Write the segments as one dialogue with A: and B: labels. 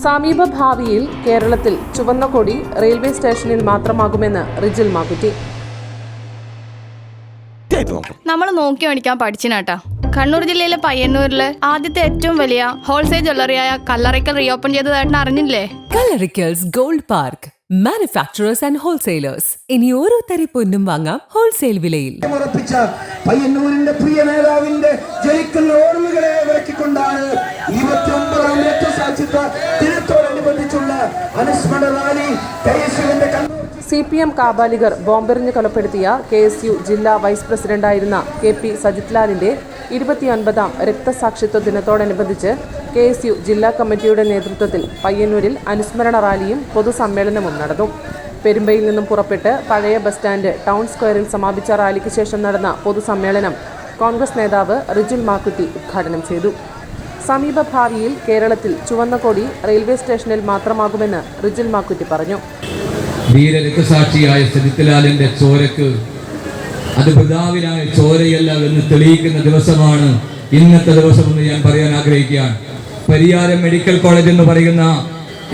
A: സമീപ ഭാവിയിൽ കേരളത്തിൽ ചുവന്ന കൊടി റെയിൽവേ സ്റ്റേഷനിൽ മാത്രമാകുമെന്ന് റിജിൽ മാക്കുറ്റി
B: നോക്കും
C: നമ്മൾ നോക്കി മേടിക്കാൻ പഠിച്ചിനാട്ടാ കണ്ണൂർ ജില്ലയിലെ പയ്യന്നൂരിലെ ആദ്യത്തെ ഏറ്റവും വലിയ ഹോൾസെയിൽ ജ്വല്ലറിയായ കല്ലറയ്ക്കൽ റീഓപ്പൺ ചെയ്തതായിട്ട് അറിഞ്ഞില്ലേ?
D: Kallarakkal's gold park. Manufacturers and wholesalers ഇനി ഓരോ തരി പൊന്നും വാങ്ങാം ഹോൾസെയിൽ വിലയിൽ.
E: പയ്യന്നൂരിന്റെ പ്രിയ നേതാവിന്റെ ജനിക്കുന്ന ഓർമ്മകളെ വിളക്കിക്കൊണ്ടാണ് ഇരുപത്തിയൊമ്പതാം രക്തസാക്ഷിത്വ ദിനത്തോടനുബന്ധിച്ചുള്ള അനുസ്മരണ റാലി കെ എസ് യുവിന്റെ കണ്ണൂർ
A: സി പി എം കാബാലികർ ബോംബെറിഞ്ഞ് കൊലപ്പെടുത്തിയ കെ എസ് യു ജില്ലാ വൈസ് പ്രസിഡന്റായിരുന്ന കെ പി സജിത്ലാലിന്റെ ഇരുപത്തിയൊൻപതാം രക്തസാക്ഷിത്വ ദിനത്തോടനുബന്ധിച്ച് കെ എസ് യു ജില്ലാ കമ്മിറ്റിയുടെ നേതൃത്വത്തിൽ പയ്യന്നൂരിൽ അനുസ്മരണ റാലിയും പൊതുസമ്മേളനവും നടന്നു. പെരുമ്പയിൽ നിന്നും പുറപ്പെട്ട് പഴയ ബസ് സ്റ്റാൻഡ് ടൗൺ സ്ക്വയറിൽ സമാപിച്ച റാലിക്ക് ശേഷം നടന്ന പൊതുസമ്മേളനം കോൺഗ്രസ് നേതാവ് റിജുൽ മാക്കുറ്റി ഉദ്ഘാടനം ചെയ്തു. സമീപ ഭാവിയിൽ കേരളത്തിൽ ചുവന്ന കൊടി റെയിൽവേ സ്റ്റേഷനിൽ മാത്രമാകുമെന്ന് റിജിൽ മാക്കുറ്റി പറഞ്ഞു.
F: വീരരക്തസാക്ഷിയായ സജിത്ലാലിന്റെ ചോരക്ക് അത് പിതാവിനായ ചോരയല്ല എന്ന് തെളിയിക്കുന്ന ദിവസമാണ് ഇന്നത്തെ ദിവസം എന്ന് ഞാൻ പറയാൻ ആഗ്രഹിക്കുകയാണ്. പരിയാരം മെഡിക്കൽ കോളേജ് എന്ന് പറയുന്ന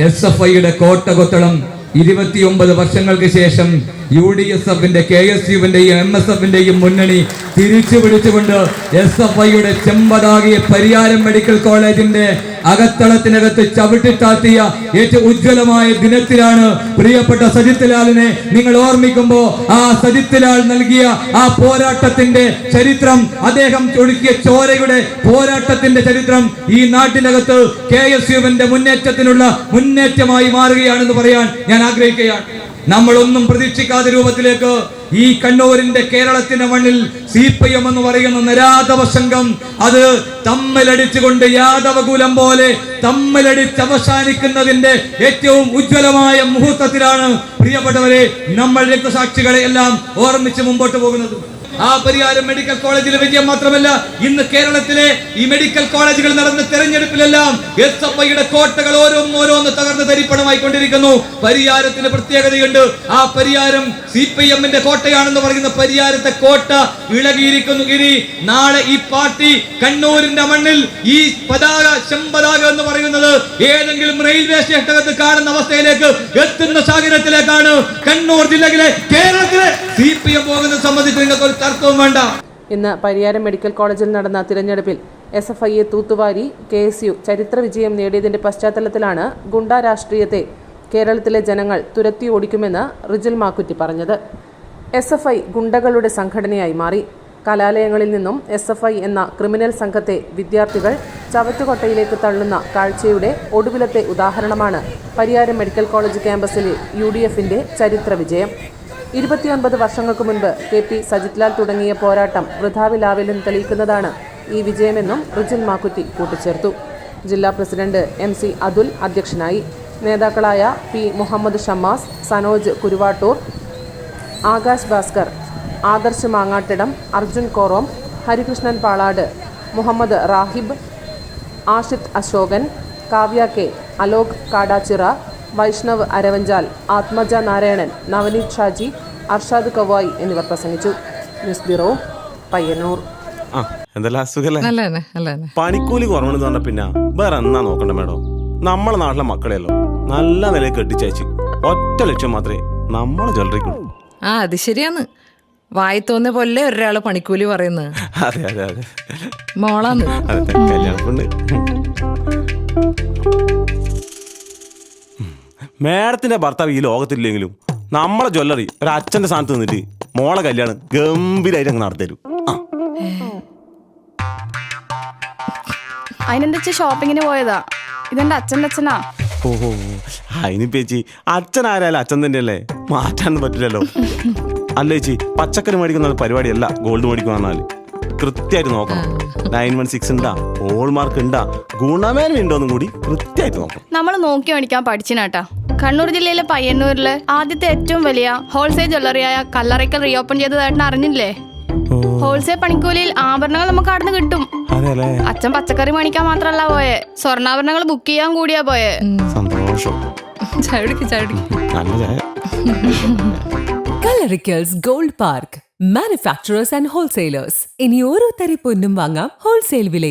F: എസ് എഫ് ഐയുടെ കോട്ട കൊത്തളം ഇരുപത്തിയൊമ്പത് വർഷങ്ങൾക്ക് ശേഷം യു ഡി എസ് എഫിന്റെ കെ എസ് യുവിന്റെയും എം എസ് എഫിന്റെയും മുന്നണി തിരിച്ചു പിടിച്ചുകൊണ്ട് എസ് എഫ് ഐയുടെ ചെമ്പതാകിയ പരിയാരം മെഡിക്കൽ കോളേജിന്റെ അകത്തളത്തിനകത്ത് ചവിട്ടിത്താത്തിയ ഏറ്റവും ഉജ്ജ്വലമായ ദിനത്തിലാണ് പ്രിയപ്പെട്ട സജിത് ലാലിനെ നിങ്ങൾ ഓർമ്മിക്കുമ്പോൾ ആ സജിത് ലാൽ നൽകിയ ആ പോരാട്ടത്തിന്റെ ചരിത്രം അദ്ദേഹം ഒഴുക്കിയ ചോരയുടെ പോരാട്ടത്തിന്റെ ചരിത്രം ഈ നാട്ടിനകത്ത് കെ എസ് യുവിന്റെ മുന്നേറ്റത്തിനുള്ള മുന്നേറ്റമായി മാറുകയാണെന്ന് പറയാൻ ഞാൻ ആഗ്രഹിക്കുകയാണ്. നമ്മളൊന്നും പ്രതീക്ഷിക്കാത്ത രൂപത്തിലേക്ക് ഈ കണ്ണൂരിന്റെ കേരളത്തിന്റെ മണ്ണിൽ സി പി എം എന്ന് പറയുന്ന നിരാധവ സംഘം അത് തമ്മിലടിച്ചുകൊണ്ട് യാദവകുലം പോലെ തമ്മിലടിച്ച് അവസാനിക്കുന്നതിന്റെ ഏറ്റവും ഉജ്ജ്വലമായ മുഹൂർത്തത്തിലാണ് പ്രിയപ്പെട്ടവരെ നമ്മൾ രക്തസാക്ഷികളെ എല്ലാം ഓർമ്മിച്ച് മുമ്പോട്ട് പോകുന്നത്. ആ പരിഹാരം മെഡിക്കൽ കോളേജിലെ വിജയം മാത്രമല്ല ഇന്ന് കേരളത്തിലെ ഈ മെഡിക്കൽ കോളേജുകൾ നടന്ന തെരഞ്ഞെടുപ്പിലെല്ലാം എസ് എഫ് ഐയുടെ കോട്ടകൾ ഓരോന്ന് ഓരോന്ന് തകർന്ന് തരിപ്പണമായി കൊണ്ടിരിക്കുന്നു. പരിഹാരത്തിന് പ്രത്യേകതയുണ്ട്. ആ പരിഹാരം സി പി എമ്മിന്റെ കോട്ടയാണെന്ന് പറയുന്ന പരിഹാരത്തെ കോട്ട ഇളകിയിരിക്കുന്നു. ഇനി നാളെ ഈ പാർട്ടി കണ്ണൂരിന്റെ മണ്ണിൽ ഈ പതാക ചെമ്പതാക എന്ന് പറയുന്നത് ഏതെങ്കിലും റെയിൽവേ സ്റ്റേഷനകത്ത് കാണുന്ന അവസ്ഥയിലേക്ക് എത്തുന്ന സാഹചര്യത്തിലേക്കാണ് കണ്ണൂർ ജില്ലയിലെ കേരളത്തിലെ നിങ്ങൾക്ക് ഒരു വേണ്ട.
A: ഇന്ന് പരിയാരം മെഡിക്കൽ കോളേജിൽ നടന്ന തിരഞ്ഞെടുപ്പിൽ എസ് എഫ് ഐയെ തൂത്തുവാരി കെ എസ് യു ചരിത്ര വിജയം നേടിയതിന്റെ പശ്ചാത്തലത്തിലാണ് ഗുണ്ട രാഷ്ട്രീയത്തെ കേരളത്തിലെ ജനങ്ങൾ തുരത്തി ഓടിക്കുമെന്ന് റിജിൽ മാക്കുറ്റി പറഞ്ഞത്. എസ് എഫ് ഐ ഗുണ്ടകളുടെ സംഘടനയായി മാറി. കലാലയങ്ങളിൽ നിന്നും എസ് എഫ് ഐ എന്ന ക്രിമിനൽ സംഘത്തെ വിദ്യാർത്ഥികൾ ചവറ്റുകൊട്ടയിലേക്ക് തള്ളുന്ന കാഴ്ചയുടെ ഒടുവിലത്തെ ഉദാഹരണമാണ് പരിയാരം മെഡിക്കൽ കോളേജ് ക്യാമ്പസിലെ യു ഡി എഫിന്റെ ചരിത്ര വിജയം. ഇരുപത്തിയൊൻപത് വർഷങ്ങൾക്ക് മുൻപ് കെ പി സജിത്ലാൽ തുടങ്ങിയ പോരാട്ടം വൃഥാവിലാവില്ലെന്ന് തെളിയിക്കുന്നതാണ് ഈ വിജയമെന്നും റിജിൽ മാക്കുറ്റി കൂട്ടിച്ചേർത്തു. ജില്ലാ പ്രസിഡന്റ് എം സി അതുൽ അധ്യക്ഷനായി. നേതാക്കളായ പി മുഹമ്മദ് ഷമ്മാസ് സനോജ് കുരുവാട്ടൂർ ആകാശ് ഭാസ്കർ ആദർശ് മാങ്ങാട്ടിടം അർജുൻ കോറോം ഹരികൃഷ്ണൻ പാളാട് മുഹമ്മദ് റാഹിബ് ആഷിത് അശോകൻ കാവ്യ കെ അലോക് കാടാച്ചിറ വൈഷ്ണവ് അരവഞ്ചാൽ ആത്മജ നാരായണൻ നവനീത് ഷാജി അർഷാദ് കവായി എന്നിവർ പ്രസംഗിച്ചു. News bureau Payyanur.
B: പണിക്കൂലി കുറവെന്ന് പറഞ്ഞ പിന്നെ വേറെ എന്നാ നോക്കണ്ട മേഡം? നമ്മളെ നാട്ടിലെ മക്കളെയല്ലോ നല്ല നിലയിൽ കെട്ടിച്ചയച്ച് ഒറ്റ ലക്ഷ്യം മാത്രമേ നമ്മളെ ജ്വല്ലറിക്കുള്ളൂ
G: ആ അത് ശരിയാണ്. വായി തോന്നിയ പോലെ ഒരാൾ പണിക്കൂലി പറയുന്നു.
B: അതെ അതെ അതെ.
G: മോളാന്ന്.
B: അതെ കല്യാണപ്പുണ്ട് മേഡത്തിന്റെ ഭർത്താവ് ഈ ലോകത്തില്ലെങ്കിലും നമ്മളെ ജ്വല്ലറി ഒരു അച്ഛന്റെ സ്ഥാനത്ത് നിന്നിട്ട് മോളെ കല്യാണം ഗംഭീരമായിട്ട് അങ്ങ് നടത്തരും
C: അതിനെന്താ ഷോപ്പിങ്ങിന് പോയതാ? ഇതെന്റെ അച്ഛന്റെ അച്ഛനാ.
B: ഓഹോ. അതിന് ചേച്ചി അച്ഛൻ ആരായാലും അച്ഛൻ തന്നെയല്ലേ? മാറ്റാൻ പറ്റില്ലല്ലോ. അല്ല ചേച്ചി പച്ചക്കറി മേടിക്കുന്ന പരിപാടിയല്ല ഗോൾഡ് പറഞ്ഞാൽ കൃത്യമായിട്ട് നോക്കണം. നയൻ വൺ സിക്സ് ഉണ്ടാ ഹോൾ മാർക്ക് ഉണ്ടാ ഗുണമേന്മ ഉണ്ടോന്നും കൂടി കൃത്യമായിട്ട് നോക്കണം.
C: നമ്മൾ നോക്കി മേടിക്കാൻ പഠിച്ചിനാട്ടാ കണ്ണൂർ ജില്ലയിലെ പയ്യന്നൂരിലെ ആദ്യത്തെ ഏറ്റവും വലിയ ഹോൾസെയിൽ ജ്വല്ലറിയായ കല്ലറയ്ക്കൽ റീഓപ്പൺ ചെയ്തതായിട്ട് അറിഞ്ഞില്ലേ? ഹോൾസെയിൽ പണിക്കൂലിയിൽ ആഭരണങ്ങൾ നമുക്ക് അവിടെ നിന്ന് കിട്ടും.
B: അല്ലേ
C: അച്ഛൻ പച്ചക്കറി മേടിക്കാൻ മാത്രല്ല പോയെ. സ്വർണാഭരണങ്ങൾ ബുക്ക് ചെയ്യാൻ കൂടിയാ പോയെ.
B: സന്തോഷം.
D: Kalarikkals gold park manufacturers and wholesalers ഇനി ഓരോ തരി പൊന്നും വാങ്ങാം ഹോൾസെയിൽ വിലയിൽ.